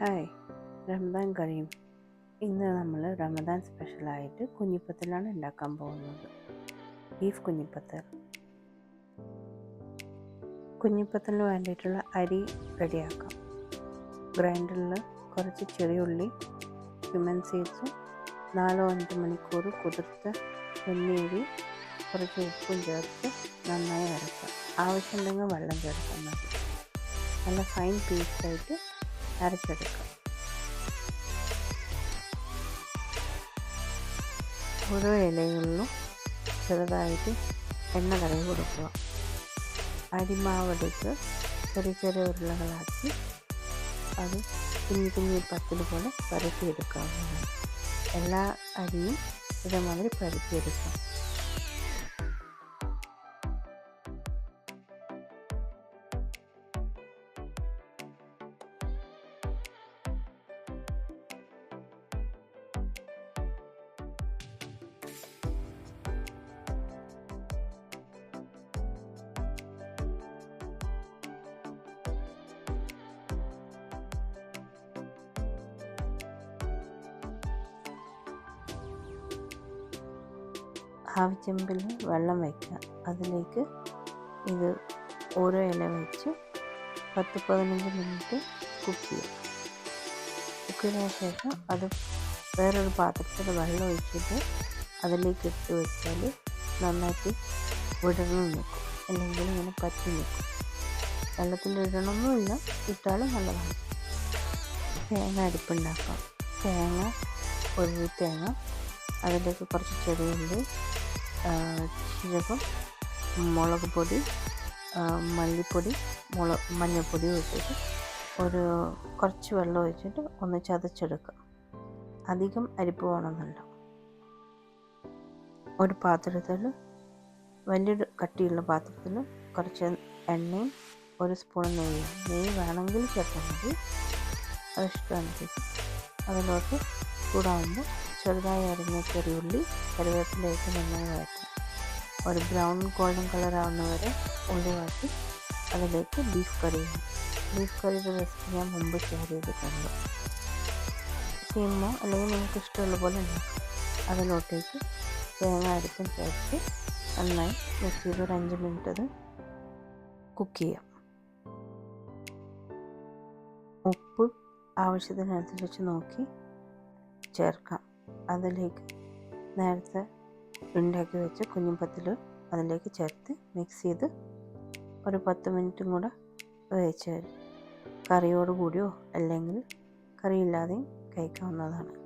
Hi. Ramadan കറിയും ഇന്ന് നമ്മൾ റമദാൻ സ്പെഷ്യലായിട്ട് കുഞ്ഞിപ്പത്തലാണ് ഉണ്ടാക്കാൻ പോകുന്നത്. ബീഫ് കുഞ്ഞിപ്പത്തൽ കുഞ്ഞിപ്പത്തലിന് വേണ്ടിയിട്ടുള്ള അരി റെഡിയാക്കാം. ഗ്രൈൻഡറിൽ കുറച്ച് ചെറിയ ഉള്ളി ക്യുമൻ സീഡ്സും നാലോ അഞ്ച് മണിക്കൂർ കുതിർത്ത് എണ്ണയരി കുറച്ച് ഉപ്പും ചേർത്ത് നന്നായി വരക്കാം. ആവശ്യമുണ്ടെങ്കിൽ വെള്ളം ചേർത്താൽ മതി നല്ല ഫൈൻ പീസായിട്ട് അരച്ചെടുക്കാം. ഓരോ ഇലകളിലും ചെറുതായിട്ട് എണ്ണ തടവി കൊടുക്കുക. അരിമാവെടുത്ത് ചെറിയ ചെറിയ ഉരുളകളാക്കി അത് കുഞ്ഞു കുഞ്ഞു പത്തിൽ പോലെ പരത്തിയെടുക്കാവുന്നതാണ്. എല്ലാ അരിയും ഇതേമാതിരി പരത്തിയെടുക്കാം. ആവശ്യമെങ്കിൽ വെള്ളം വയ്ക്കുക അതിലേക്ക് ഇത് ഓരോ ഇല വെച്ച് പത്ത് പതിനഞ്ച് മിനിറ്റ് കുക്ക് ചെയ്യുക. കുക്ക് ചെയ്തതിന് ശേഷം അത് വേറൊരു പാത്രത്തിൽ വെള്ളം ഒഴിച്ചിട്ട് അതിലേക്ക് ഇട്ട് വെച്ചാൽ നന്നായിട്ട് വിടർന്ന് നിൽക്കും. അല്ലെങ്കിൽ ഇങ്ങനെ പറ്റി നിൽക്കും. വെള്ളത്തിൽ ഇടണമെന്നില്ല ഇട്ടാലും നല്ലതാണ്. തേങ്ങ അരിപ്പുണ്ടാക്കാം. തേങ്ങ ഒരു തേങ്ങ അതിലേക്ക് കുറച്ച് ചെറിയ ഉള്ളി ജീരകം മുളക് പൊടി മല്ലിപ്പൊടി മുളക് മഞ്ഞൾപ്പൊടി ഒഴിച്ചിട്ട് ഒരു കുറച്ച് വെള്ളം ഒഴിച്ചിട്ട് ഒന്ന് ചതച്ചെടുക്കുക. അധികം അരിപ്പ് വേണമെന്നുണ്ട് ഒരു പാത്രത്തിൽ വലിയൊരു കട്ടിയുള്ള പാത്രത്തിൽ കുറച്ച് എണ്ണയും ഒരു സ്പൂൺ നെയ്യും. നെയ്യ് വേണമെങ്കിൽ ചേർത്താൽ മതി. അത് ഇഷ്ടമാണ് അതിലോട്ട് ചൂടാകുമ്പോൾ ചെറുതായി അരിഞ്ഞ ചെറിയുള്ളി കരുവേപ്പിലേക്ക് നന്നായി വഴറ്റാം. ഒരു ബ്രൗൺ ഗോൾഡൻ കളർ ആവുന്നവരെ വഴറ്റി അതിലേക്ക് ബീഫ് കറി ബീഫ് കറിയുടെ റെസിപ്പി ഞാൻ മുമ്പ് ഷെയർ ചെയ്തിട്ടുണ്ട്. ചെയ്യുമ്പോൾ അല്ലെങ്കിൽ നിങ്ങൾക്ക് ഇഷ്ടമുള്ള പോലെ ഉണ്ടാക്കും. അതിലോട്ടേക്ക് തേങ്ങ അരിപ്പും ചേർത്ത് നന്നായി മിക്സ് ചെയ്ത് ഒരു അഞ്ച് മിനിറ്റ് അത് കുക്ക് ചെയ്യാം. ഉപ്പ് ആവശ്യത്തിനനുസരിച്ച് നോക്കി ചേർക്കാം. അതിലേക്ക് നേരത്തെ ഉണ്ടാക്കി വെച്ച കുഞ്ഞുപത്തിൽ അതിലേക്ക് ചേർത്ത് മിക്സ് ചെയ്ത് ഒരു പത്ത് മിനിറ്റും കൂടെ കറിയോട് കൂടിയോ അല്ലെങ്കിൽ കറിയില്ലാതെയും കഴിക്കാവുന്നതാണ്.